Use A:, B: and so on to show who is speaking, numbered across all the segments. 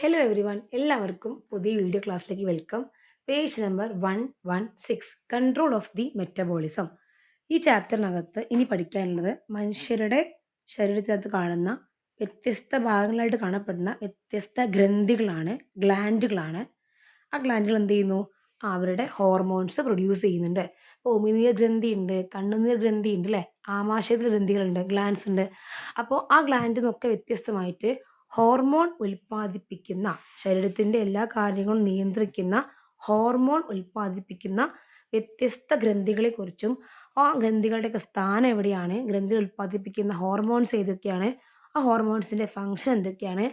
A: Hello every one എല്ലാവർക്കും പുതിയ video ക്ലാസ്സിലേക്ക് welcome page number one one six control of the metabolism ഈ ചാപ്റ്ററിനകത്ത് ഇനി പഠിക്കാനുള്ളത് മനുഷ്യരുടെ ശരീരത്തിനകത്ത് കാണുന്ന വ്യത്യസ്ത ഭാഗങ്ങളായിട്ട് കാണപ്പെടുന്ന വ്യത്യസ്ത ഗ്രന്ഥികളാണ് ഗ്ലാൻഡുകളാണ് ആ ഗ്ലാൻഡുകൾ എന്ത് ചെയ്യുന്നു? അവരുടെ ഹോർമോൺസ് പ്രൊഡ്യൂസ് ചെയ്യുന്നുണ്ട്. ഓമിനീയ ഗ്രന്ഥി ഉണ്ട് കണ്ണുനീർ ഗ്രന്ഥി ഉണ്ട് അല്ലേ ആമാശയത്തിൽ ഗ്രന്ഥികളുണ്ട് ഗ്ലാൻസ് ഉണ്ട്. അപ്പോൾ ആ ഗ്ലാൻഡിൽ നിന്നൊക്കെ വ്യത്യസ്തമായിട്ട് ഹോർമോൺ ഉൽപ്പാദിപ്പിക്കുന്ന ശരീരത്തിന്റെ എല്ലാ കാര്യങ്ങളും നിയന്ത്രിക്കുന്ന ഹോർമോൺ ഉൽപ്പാദിപ്പിക്കുന്ന വ്യത്യസ്ത ഗ്രന്ഥികളെ കുറിച്ചും ആ ഗ്രന്ഥികളുടെയൊക്കെ സ്ഥാനം എവിടെയാണ് ഗ്രന്ഥികൾ ഉൽപ്പാദിപ്പിക്കുന്ന ഹോർമോൺസ് ഏതൊക്കെയാണ് ആ ഹോർമോൺസിന്റെ ഫങ്ഷൻ എന്തൊക്കെയാണ്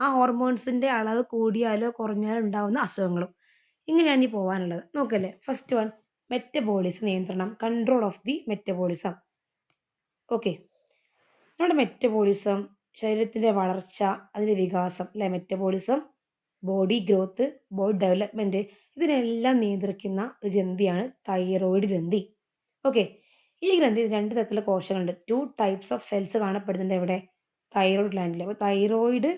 A: ആ ഹോർമോൺസിന്റെ അളവ് കൂടിയാലോ കുറഞ്ഞാലോ ഉണ്ടാവുന്ന അസുഖങ്ങളും. ഇങ്ങനെയാണ് ഈ പോവാനുള്ളത്. നോക്കല്ലേ ഫസ്റ്റ് വൺ മെറ്റബോളിസം നിയന്ത്രണം control of the metabolism okay നമ്മുടെ മെറ്റബോളിസം ശരീരത്തിന്റെ വളർച്ച അതിന്റെ വികാസം അല്ലെ? Metabolism body growth body development ഇതിനെല്ലാം നിയന്ത്രിക്കുന്ന ഒരു ഗ്രന്ഥിയാണ് തൈറോയിഡ് ഗ്രന്ഥി. ഓക്കെ ഈ ഗ്രന്ഥി രണ്ട് തരത്തിലുള്ള കോശങ്ങളുണ്ട്. ടു ടൈപ്സ് ഓഫ് സെൽസ് കാണപ്പെടുന്നുണ്ട് ഇവിടെ തൈറോയിഡ് ഗ്ലാൻഡിൽ അപ്പോൾ തൈറോയിഡ്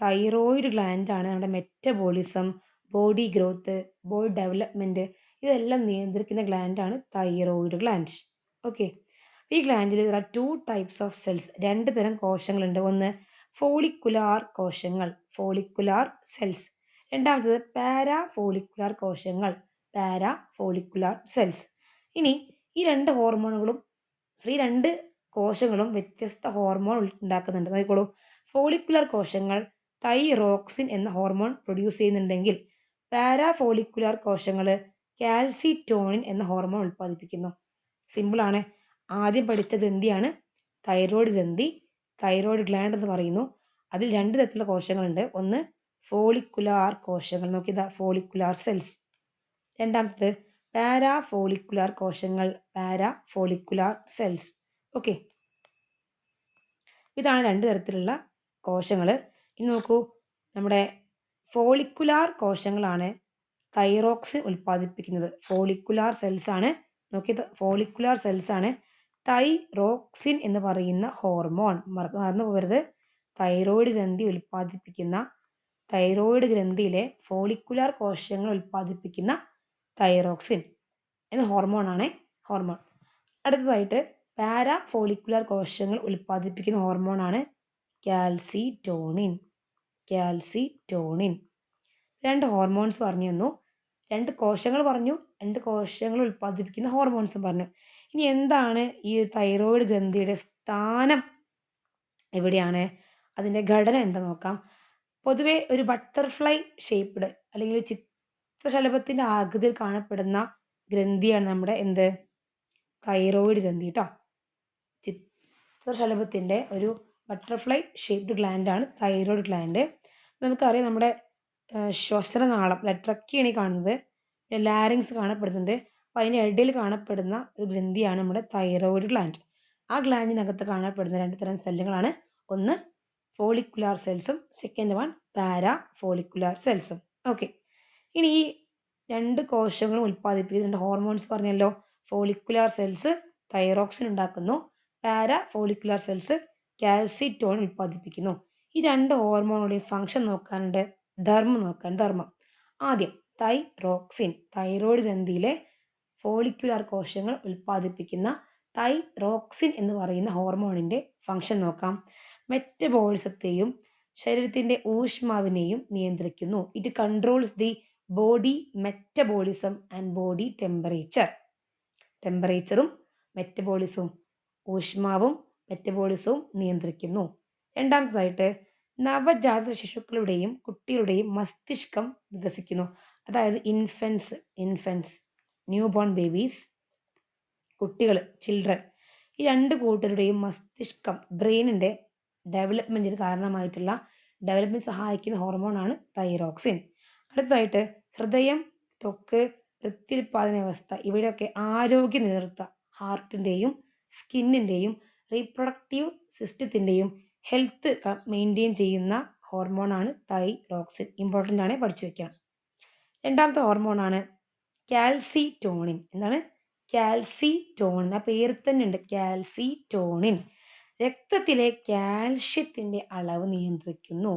A: തൈറോയിഡ് ഗ്ലാൻഡ് ആണ് നമ്മുടെ metabolism body growth body development ഇതെല്ലാം നിയന്ത്രിക്കുന്ന ഗ്ലാൻഡാണ് തൈറോയിഡ് ഗ്ലാൻഡ് ഓക്കെ ഈ ഗ്ലാൻഡിൽ there are two types of cells രണ്ട് തരം കോശങ്ങളുണ്ട്. ഒന്ന് ഫോളിക്കുലാർ കോശങ്ങൾ ഫോളിക്കുലാർ സെൽസ് രണ്ടാമത്തത് പാരാ ഫോളിക്കുലാർ കോശങ്ങൾ പാരാ ഫോളിക്കുലാർ സെൽസ് ഇനി ഈ രണ്ട് ഹോർമോണുകളും ഈ രണ്ട് കോശങ്ങളും വ്യത്യസ്ത ഹോർമോൺ ഉണ്ടാക്കുന്നുണ്ട്. നോക്കിക്കോളൂ. ഫോളിക്കുലാർ കോശങ്ങൾ തൈറോക്സിൻ എന്ന ഹോർമോൺ പ്രൊഡ്യൂസ് ചെയ്യുന്നുണ്ടെങ്കിൽ പാരാ ഫോളിക്കുലാർ കോശങ്ങൾ കാൽസിറ്റോണിൻ എന്ന ഹോർമോൺ ഉൽപ്പാദിപ്പിക്കുന്നു. സിമ്പിൾ ആണ്. ആദ്യം പഠിച്ച ഗ്രന്ഥിയാണ് തൈറോയ്ഡ് ഗ്രന്ഥി തൈറോയ്ഡ് ഗ്ലാൻഡ് എന്ന് പറയുന്നു. അതിൽ രണ്ട് തരത്തിലുള്ള കോശങ്ങളുണ്ട്. ഒന്ന് ഫോളിക്കുലാർ കോശങ്ങൾ. നോക്കിയതാ ഫോളിക്കുലാർ സെൽസ് രണ്ടാമത്തത് പാരാ ഫോളിക്കുലാർ കോശങ്ങൾ. പാരാ ഫോളിക്കുലാർ സെൽസ് ഓക്കെ ഇതാണ് രണ്ട് തരത്തിലുള്ള കോശങ്ങൾ ഇനി നോക്കൂ നമ്മുടെ ഫോളിക്കുലാർ കോശങ്ങളാണ് തൈറോക്സിൻ ഉൽപ്പാദിപ്പിക്കുന്നത്. ഫോളിക്കുലാർ സെൽസ് ആണ്. നോക്കിയത് ഫോളിക്കുലാർ സെൽസ് ആണ്. തൈറോക്സിൻ എന്ന് പറയുന്ന ഹോർമോൺ. മറന്നു പോകരുത്. തൈറോയിഡ് ഗ്രന്ഥി ഉൽപ്പാദിപ്പിക്കുന്ന തൈറോയിഡ് ഗ്രന്ഥിയിലെ ഫോളിക്കുലാർ കോശങ്ങൾ ഉൽപ്പാദിപ്പിക്കുന്ന തൈറോക്സിൻ എന്ന ഹോർമോൺ ആണ് ഹോർമോൺ. അടുത്തതായിട്ട് പാരാ ഫോളിക്കുലാർ കോശങ്ങൾ ഉൽപ്പാദിപ്പിക്കുന്ന ഹോർമോൺ ആണ് കാൽസിറ്റോണിൻ. കാൽസിറ്റോണിൻ. രണ്ട് ഹോർമോൺസ് പറഞ്ഞു തന്നു. രണ്ട് കോശങ്ങൾ പറഞ്ഞു. രണ്ട് കോശങ്ങൾ ഉൽപ്പാദിപ്പിക്കുന്ന ഹോർമോൺസും പറഞ്ഞു. ഇനി എന്താണ് ഈ തൈറോയിഡ് ഗ്രന്ഥിയുടെ സ്ഥാനം? എവിടെയാണ്? അതിന്റെ ഘടന എന്താ നോക്കാം. പൊതുവെ ഒരു ബട്ടർഫ്ലൈ ഷേപ്പ്ഡ് അല്ലെങ്കിൽ ചിത്രശലഭത്തിന്റെ ആകൃതിയിൽ കാണപ്പെടുന്ന ഗ്രന്ഥിയാണ് നമ്മുടെ എന്ത്? തൈറോയിഡ് ഗ്രന്ഥി കേട്ടോ ചിത്രശലഭത്തിന്റെ ഒരു ബട്ടർഫ്ലൈ ഷേപ്ഡ് ഗ്ലാൻഡ് ആണ് തൈറോയിഡ് ഗ്ലാൻഡ് നമുക്കറിയാം നമ്മുടെ ശ്വസനനാളം ട്രക്കിയാണ് ഈ കാണുന്നത്. ലാരിങ്സ് കാണപ്പെടുന്നുണ്ട്. അപ്പോൾ അതിന്റെ ഇടയിൽ കാണപ്പെടുന്ന ഒരു ഗ്രന്ഥിയാണ് നമ്മുടെ തൈറോയിഡ് ഗ്ലാൻഡ് ആ ഗ്ലാൻഡിനകത്ത് കാണപ്പെടുന്ന രണ്ട് തരം സെല്ലുകളാണ് ഒന്ന് ഫോളിക്കുലാർ സെൽസും സെക്കൻഡ് വൺ പാരാ ഫോളിക്കുലാർ സെൽസും ഓക്കെ ഇനി ഈ രണ്ട് കോശങ്ങളും ഉൽപ്പാദിപ്പിക്കുന്ന ഹോർമോൺസ് പറഞ്ഞല്ലോ. ഫോളിക്കുലാർ സെൽസ് തൈറോക്സിൻ ഉണ്ടാക്കുന്നു. പാരാ ഫോളിക്കുലാർ സെൽസ് കാൽസിറ്റോൺ ഉൽപ്പാദിപ്പിക്കുന്നു. ഈ രണ്ട് ഹോർമോണുകളുടെയും ഫംഗ്ഷൻ നോക്കാനുണ്ട്. ധർമ്മം നോക്കാൻ ധർമ്മം. ആദ്യം തൈറോക്സിൻ തൈറോയ്ഡ് ഗ്രന്ഥിയിലെ ഫോളിക്കുലാർ കോശങ്ങൾ ഉൽപ്പാദിപ്പിക്കുന്ന തൈറോക്സിൻ എന്ന് പറയുന്ന ഹോർമോണിന്റെ ഫംഗ്ഷൻ നോക്കാം. മെറ്റബോളിസത്തെയും ശരീരത്തിന്റെ ഊഷ്മാവിനെയും നിയന്ത്രിക്കുന്നു. It controls the body metabolism and body temperature ടെമ്പറേച്ചറും മെറ്റബോളിസവും ഊഷ്മാവും മെറ്റബോളിസവും നിയന്ത്രിക്കുന്നു. രണ്ടാമതായിട്ട് നവജാത ശിശുക്കളുടെയും കുട്ടികളുടെയും മസ്തിഷ്കം വികസിക്കുന്നു. അതായത് infants infants new born babies കുട്ടികൾ ചിൽഡ്രൻ ഈ രണ്ട് കൂട്ടരുടെയും മസ്തിഷ്കം ബ്രെയിനിന്റെ ഡെവലപ്മെന്റിന് കാരണമായിട്ടുള്ള ഡെവലപ്മെന്റ് സഹായിക്കുന്ന ഹോർമോൺ ആണ് തൈറോക്സിൻ അടുത്തതായിട്ട് ഹൃദയം തൊക്ക് പ്രത്യുൽപാദന വ്യവസ്ഥ ഇവയുടെയൊക്കെ ആരോഗ്യം നിലനിർത്ത ഹാർട്ടിന്റെയും സ്കിന്നിന്റെയും റീപ്രൊഡക്റ്റീവ് സിസ്റ്റത്തിന്റെയും ഹെൽത്ത് മെയിന്റെയിൻ ചെയ്യുന്ന ഹോർമോൺ ആണ് തൈറോക്സിൻ ഇമ്പോർട്ടന്റ് ആണ് പഠിച്ചു വെക്കാം രണ്ടാമത്തെ ഹോർമോൺ ആണ് കാൽസിറ്റോണിൻ. എന്താണ്? കാൽസിറ്റോണിൻ. ആ പേര് തന്നെ ഉണ്ട്. കാൽസിറ്റോണിൻ. രക്തത്തിലെ കാൽഷ്യത്തിന്റെ അളവ് നിയന്ത്രിക്കുന്നു.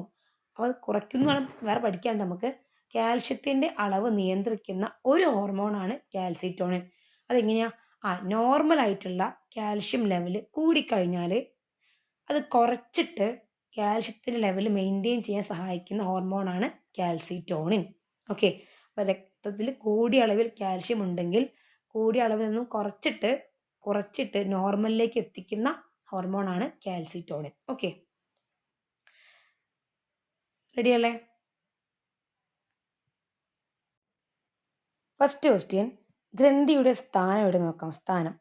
A: അവ കുറയ്ക്കുന്നു വേറെ പഠിക്കാണ്ട് നമുക്ക്. കാൽഷ്യത്തിന്റെ അളവ് നിയന്ത്രിക്കുന്ന ഒരു ഹോർമോൺ ഹോർമോണാണ് കാൽസിറ്റോണിൻ. അതെങ്ങനെയാ? ആ നോർമൽ ആയിട്ടുള്ള കാൽഷ്യം ലെവൽ കൂടിക്കഴിഞ്ഞാൽ അത് കുറച്ചിട്ട് കാൽഷ്യത്തിന്റെ ലെവൽ മെയിന്റെയിൻ ചെയ്യാൻ സഹായിക്കുന്ന ഹോർമോൺ ഹോർമോണാണ് കാൽസിറ്റോണിൻ. ഓക്കെ രക്തത്തിൽ കൂടിയ അളവിൽ കാൽഷ്യം ഉണ്ടെങ്കിൽ കൂടിയ അളവിൽ നിന്നും കുറച്ചിട്ട് കുറച്ചിട്ട് നോർമലിലേക്ക് എത്തിക്കുന്ന ഹോർമോണാണ് കാൽസിറ്റോണിൻ ഓക്കെ റെഡി അല്ലേ? ഫസ്റ്റ് ക്വസ്റ്റ്യൻ ഗ്രന്ഥിയുടെ സ്ഥാനം എവിടെ നോക്കാം? സ്ഥാനം.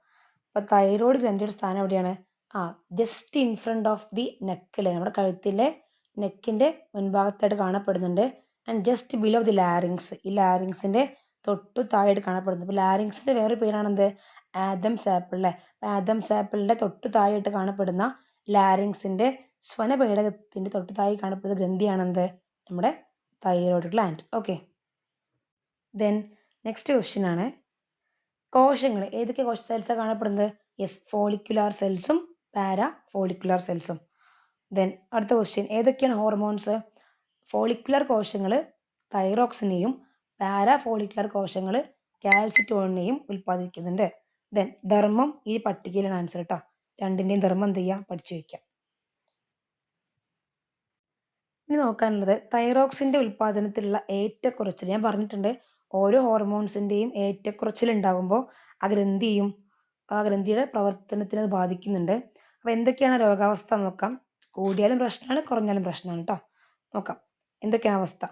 A: അപ്പൊ തൈറോയ്ഡ് ഗ്രന്ഥിയുടെ സ്ഥാനം എവിടെയാണ്? ആ just in front of the neck അല്ലേ നമ്മുടെ കഴുത്തിലെ നെക്കിന്റെ മുൻഭാഗത്തായിട്ട് കാണപ്പെടുന്നുണ്ട്. And just below the larynx ഈ ലാരിങ്സിന്റെ തൊട്ടു താഴെ കാണപ്പെടുന്നത്. അപ്പൊ ലാരിങ്സിന്റെ വേറെ പേരാണെന്ത്? ആദം സാപ്പിൾ അല്ലെ? ആദം സാപ്പിളിന്റെ തൊട്ടു താഴെയായിട്ട് കാണപ്പെടുന്ന ലാരിങ്സിന്റെ സ്വനപേടകത്തിന്റെ തൊട്ടു താഴെ കാണപ്പെടുന്ന ഗ്രന്ഥിയാണെന്ത്? നമ്മുടെ thyroid gland okay then next question ആണ്. കോശങ്ങൾ ഏതൊക്കെ കോശ സെൽസാണ് കാണപ്പെടുന്നത്? യെസ് ഫോളിക്കുലാർ സെൽസും പാരാ ഫോളിക്കുലാർ സെൽസും ദെൻ അടുത്ത ക്വസ്റ്റ്യൻ ഏതൊക്കെയാണ് ഹോർമോൺസ് ഫോളിക്കുലർ കോശങ്ങൾ തൈറോക്സിനെയും പാരാ ഫോളിക്കുലർ കോശങ്ങൾ കാൽസിറ്റോണിനെയും ഉൽപ്പാദിപ്പിക്കുന്നുണ്ട്. ദെൻ ധർമ്മം ഈ പട്ടികയിലാണ് ആൻസർ കേട്ടോ രണ്ടിന്റെയും ധർമ്മം എന്ത് ചെയ്യാം? പഠിച്ചു വെക്കാം. ഇനി നോക്കാനുള്ളത് തൈറോക്സിന്റെ ഉൽപാദനത്തിലുള്ള ഏറ്റക്കുറച്ചിൽ. ഞാൻ പറഞ്ഞിട്ടുണ്ട് ഓരോ ഹോർമോൺസിന്റെയും ഏറ്റക്കുറച്ചിൽ ഉണ്ടാകുമ്പോൾ ആ ഗ്രന്ഥിയും ആ ഗ്രന്ഥിയുടെ പ്രവർത്തനത്തിനെ അത് ബാധിക്കുന്നുണ്ട്. അപ്പൊ എന്തൊക്കെയാണ് രോഗാവസ്ഥ നോക്കാം. കൂടിയാലും പ്രശ്നമാണ് കുറഞ്ഞാലും പ്രശ്നമാണ് കേട്ടോ നോക്കാം. എന്തൊക്കെയാണ് അവസ്ഥ?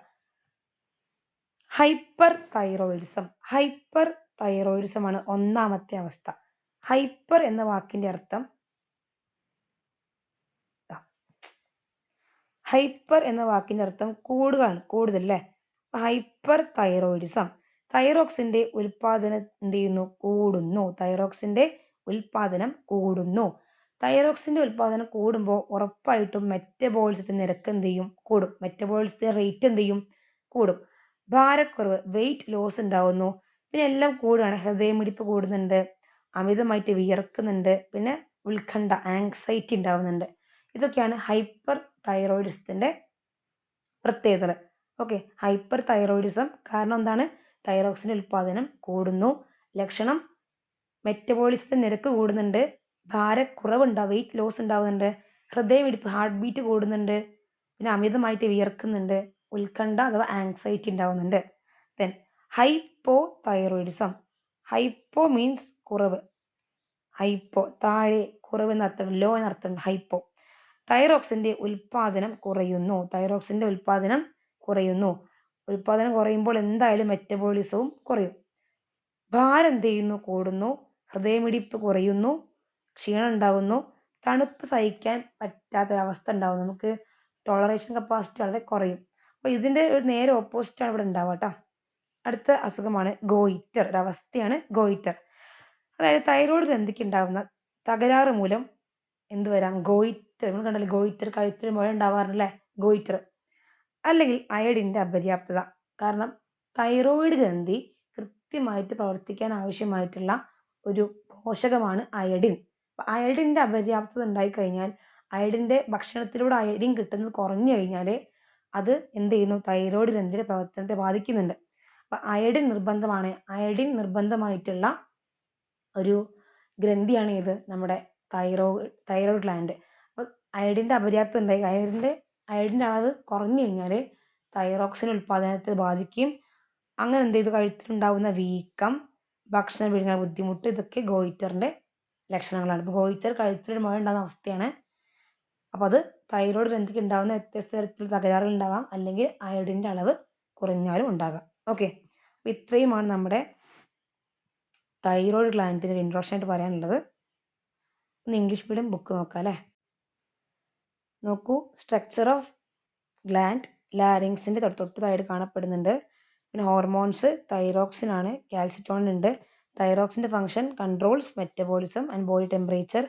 A: ഹൈപ്പർ തൈറോയിഡിസം ഹൈപ്പർ തൈറോയിഡിസം ആണ് ഒന്നാമത്തെ അവസ്ഥ. ഹൈപ്പർ എന്ന വാക്കിന്റെ അർത്ഥം ഹൈപ്പർ എന്ന വാക്കിന്റെ അർത്ഥം കൂടുകയാണ് കൂടുതൽ അല്ലേ? ഹൈപ്പർ തൈറോയിഡിസം തൈറോക്സിന്റെ ഉൽപാദനം എന്ത് ചെയ്യുന്നു? കൂടുന്നു. തൈറോക്സിന്റെ ഉൽപാദനം കൂടുന്നു. തൈറോക്സിന്റെ ഉൽപാദനം കൂടുമ്പോൾ ഉറപ്പായിട്ടും മെറ്റബോളിസത്തിന്റെ നിരക്ക് എന്ത് ചെയ്യും? കൂടും. മെറ്റബോളിസത്തിന്റെ റേറ്റ് എന്ത് ചെയ്യും? കൂടും. ഭാരക്കുറവ് വെയിറ്റ് ലോസ് ഉണ്ടാവുന്നു. പിന്നെ എല്ലാം കൂടുകയാണ് ഹൃദയമിടിപ്പ് കൂടുന്നുണ്ട്. അമിതമായിട്ട് വിയർക്കുന്നുണ്ട്. പിന്നെ ഉത്കണ്ഠ ആങ്സൈറ്റി ഉണ്ടാവുന്നുണ്ട്. ഇതൊക്കെയാണ് ഹൈപ്പർ തൈറോയിഡിസത്തിന്റെ പ്രത്യേകതകൾ. ഓക്കെ ഹൈപ്പർ തൈറോയിഡിസം കാരണം എന്താണ്? തൈറോക്സിന്റെ ഉൽപാദനം കൂടുന്നു. ലക്ഷണം മെറ്റബോളിസത്തിന്റെ നിരക്ക് കൂടുന്നുണ്ട്. ഭാരക്കുറവ് ഉണ്ടാവും വെയിറ്റ് ലോസ് ഉണ്ടാവുന്നുണ്ട് ഹൃദയമിടിപ്പ് ഹാർട്ട് ബീറ്റ് കൂടുന്നുണ്ട് പിന്നെ അമിതമായിട്ട് വിയർക്കുന്നുണ്ട് ഉത്കണ്ഠ അഥവാ ആങ്സൈറ്റി ഉണ്ടാവുന്നുണ്ട്. Then hypothyroidism hypo means കുറവ്. ഹൈപ്പോ താഴെ കുറവ് എന്നർത്ഥം ലോ എന്നർത്ഥം ഹൈപ്പോ തൈറോക്സിന്റെ ഉൽപാദനം കുറയുന്നു. തൈറോക്സിന്റെ ഉൽപാദനം കുറയുന്നു. ഉൽപാദനം കുറയുമ്പോൾ എന്തായാലും മെറ്റബോളിസവും കുറയും. ഭാരം എന്ത് ചെയ്യുന്നു? കൂടുന്നു. ഹൃദയമിടിപ്പ് കുറയുന്നു. ക്ഷീണം ഉണ്ടാകുന്നു തണുപ്പ് സഹിക്കാൻ പറ്റാത്തൊരവസ്ഥ ഉണ്ടാകുന്നു നമുക്ക് ടോളറേഷൻ കപ്പാസിറ്റി വളരെ കുറയും. അപ്പൊ ഇതിന്റെ ഒരു നേരെ ഓപ്പോസിറ്റ് ആണ് ഇവിടെ ഉണ്ടാവുക കേട്ടോ. അടുത്ത അസുഖമാണ് ഗോയിറ്റർ ഒരവസ്ഥയാണ് ഗോയിറ്റർ അതായത് തൈറോയ്ഡ് ഗ്രന്ഥിക്ക് ഉണ്ടാകുന്ന തകരാറ് മൂലം എന്ത് വരാം? ഗോയിറ്റർ നമ്മൾ കണ്ടല്ലോ ഗോയിറ്റർ കഴുത്തിൽ മുഴ ഉണ്ടാവാറില്ലേ? ഗോയിറ്റർ അല്ലെങ്കിൽ അയഡിന്റെ അപര്യാപ്തത. കാരണം തൈറോയിഡ് ഗ്രന്ഥി കൃത്യമായിട്ട് പ്രവർത്തിക്കാൻ ആവശ്യമായിട്ടുള്ള ഒരു പോഷകമാണ് അയഡിൻ അയഡിന്റെ അപര്യാപ്തത ഉണ്ടായി കഴിഞ്ഞാൽ അയഡിന്റെ ഭക്ഷണത്തിലൂടെ അയഡിൻ കിട്ടുന്നത് കുറഞ്ഞു കഴിഞ്ഞാൽ അത് എന്ത് ചെയ്യുന്നു? തൈറോയ്ഡ് ഗ്രന്ഥിയുടെ പ്രവർത്തനത്തെ ബാധിക്കുന്നുണ്ട്. അപ്പം അയഡിൻ നിർബന്ധമാണ്. അയഡിൻ നിർബന്ധമായിട്ടുള്ള ഒരു ഗ്രന്ഥിയാണ് ഇത് നമ്മുടെ തൈറോ തൈറോയ്ഡ് ഗ്ലാൻഡ് അപ്പം അയഡിന്റെ അപര്യാപ്തത ഉണ്ടായി അയഡിന്റെ അയഡിന്റെ അളവ് കുറഞ്ഞു കഴിഞ്ഞാൽ തൈറോക്സിൻ ഉൽപ്പാദനത്തെ ബാധിക്കും. അങ്ങനെ എന്ത് ചെയ്തു? കഴുത്തിലുണ്ടാവുന്ന വീക്കം ഭക്ഷണം വിഴുങ്ങാൻ ബുദ്ധിമുട്ട് ഇതൊക്കെ ഗോയിറ്ററിന്റെ ലക്ഷണങ്ങളാണ്. ഇപ്പൊ ഗോയിറ്റർ കഴുത്തിൽ മുഴ ഉണ്ടാകുന്ന അവസ്ഥയാണ്. അപ്പൊ അത് തൈറോയ്ഡ് ഗ്രന്ഥിക്ക് ഉണ്ടാകുന്ന വ്യത്യസ്ത തരത്തിലുള്ള തകരാറുകൾ ഉണ്ടാവാം. അല്ലെങ്കിൽ അയോഡിന്റെ അളവ് കുറഞ്ഞാലും ഉണ്ടാകാം. ഓക്കെ. അപ്പൊ ഇത്രയുമാണ് നമ്മുടെ തൈറോയ്ഡ് ഗ്ലാൻഡിന്റെ ഒരു ഇൻട്രോഷൻ ആയിട്ട് പറയാനുള്ളത്. ഒന്ന് ഇംഗ്ലീഷ് മീഡിയം ബുക്ക് നോക്കാം അല്ലേ? നോക്കൂ. സ്ട്രക്ചർ ഓഫ് ഗ്ലാൻഡ് ലാരിങ്സിന്റെ തൊട്ട് തൊട്ട് കാണപ്പെടുന്നുണ്ട്. പിന്നെ ഹോർമോൺസ് തൈറോക്സിൻ ആണ് കാൽസിറ്റോണിൻ ഉണ്ട്. തൈറോക്സിന്റെ function controls metabolism and body temperature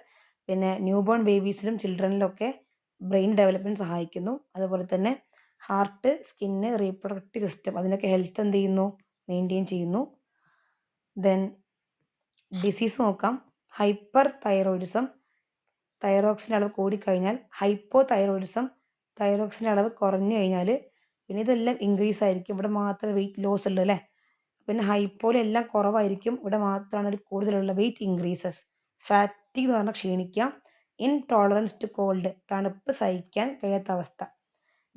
A: പിന്നെ ന്യൂ ബോൺ ബേബീസിലും ചിൽഡ്രനിലൊക്കെ ബ്രെയിൻ ഡെവലപ്മെന്റ് സഹായിക്കുന്നു. അതുപോലെ തന്നെ ഹാർട്ട് സ്കിന്ന് റീപ്രൊഡക്റ്റീവ് സിസ്റ്റം അതിനൊക്കെ ഹെൽത്ത് എന്ത് ചെയ്യുന്നു? മെയിന്റെയിൻ ചെയ്യുന്നു. ദെൻ ഡിസീസ് നോക്കാം. ഹൈപ്പർ തൈറോയിഡിസം തൈറോക്സിന്റെ അളവ് കൂടിക്കഴിഞ്ഞാൽ ഹൈപ്പോ തൈറോയിഡിസം തൈറോക്സിന്റെ അളവ് കുറഞ്ഞു കഴിഞ്ഞാൽ പിന്നെ ഇതെല്ലാം ഇൻക്രീസ് ആയിരിക്കും. ഇവിടെ മാത്രം വെയിറ്റ് ലോസ് ഉള്ളൂ അല്ലേ? പിന്നെ ഹൈപ്പോലെല്ലാം കുറവായിരിക്കും. ഇവിടെ മാത്രമാണ് ഒരു കൂടുതലുള്ള വെയിറ്റ് ഇൻക്രീസസ് ഫാറ്റിക് എന്ന് പറഞ്ഞാൽ ക്ഷീണിക്കാം. ഇൻടോളറൻസ് ടു കോൾഡ് തണുപ്പ് സഹിക്കാൻ കഴിയാത്ത അവസ്ഥ.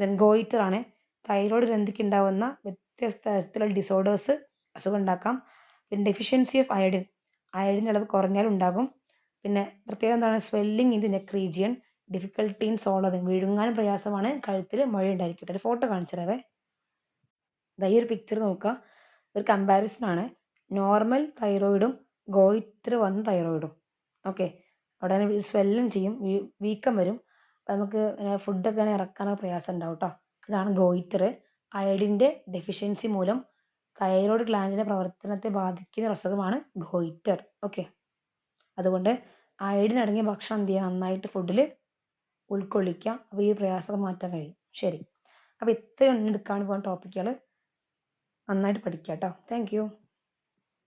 A: ദെൻ ഗോയിറ്റർ ആണ്. തൈറോയ്ഡ് ഗ്രന്ഥിക്ക് ഉണ്ടാവുന്ന വ്യത്യസ്ത തരത്തിലുള്ള ഡിസോർഡേഴ്സ് അസുഖം ഉണ്ടാക്കാം പിന്നെ ഡെഫിഷ്യൻസി ഓഫ് അയഡിൻ അയഡിന്റെ അളവ് കുറഞ്ഞാൽ ഉണ്ടാകും. പിന്നെ പ്രത്യേകം എന്താണ്? Swelling in the neck region difficulty in swallowing വിഴുങ്ങാനും പ്രയാസമാണ്. കഴുത്തിൽ മഴ ഉണ്ടായിരിക്കട്ടെ. ഒരു ഫോട്ടോ കാണിച്ചു തരാവേ ഈ ഒരു പിക്ചർ നോക്കുക. ഒരു കമ്പാരിസൺ ആണ്. നോർമൽ തൈറോയിഡും ഗോയിത്ര വന്ന തൈറോയിഡും ഓക്കെ അവിടെ സ്വെല്ലും ചെയ്യും വീക്കം വരും. നമുക്ക് ഫുഡൊക്കെ ഇങ്ങനെ ഇറക്കാനൊക്കെ പ്രയാസം ഉണ്ടാവും കേട്ടോ ഇതാണ് ഗോയിത്ര അയഡിന്റെ ഡെഫിഷ്യൻസി മൂലം തൈറോയ്ഡ് ഗ്ലാൻഡിന്റെ പ്രവർത്തനത്തെ ബാധിക്കുന്ന ഒരു അസുഖമാണ് ഗോയിറ്റർ ഓക്കെ അതുകൊണ്ട് അയഡിൻ അടങ്ങിയ ഭക്ഷണം എന്ത് ചെയ്യുക? നന്നായിട്ട് ഫുഡിൽ ഉൾക്കൊള്ളിക്കുക. അപ്പോൾ ഈ പ്രയാസം മാറ്റാൻ കഴിയും. ശരി. അപ്പോൾ ഇത്രയും എടുക്കാൻ പോകുന്ന ടോപ്പിക്കുകൾ നന്നായിട്ട് പഠിക്കുക കേട്ടോ താങ്ക്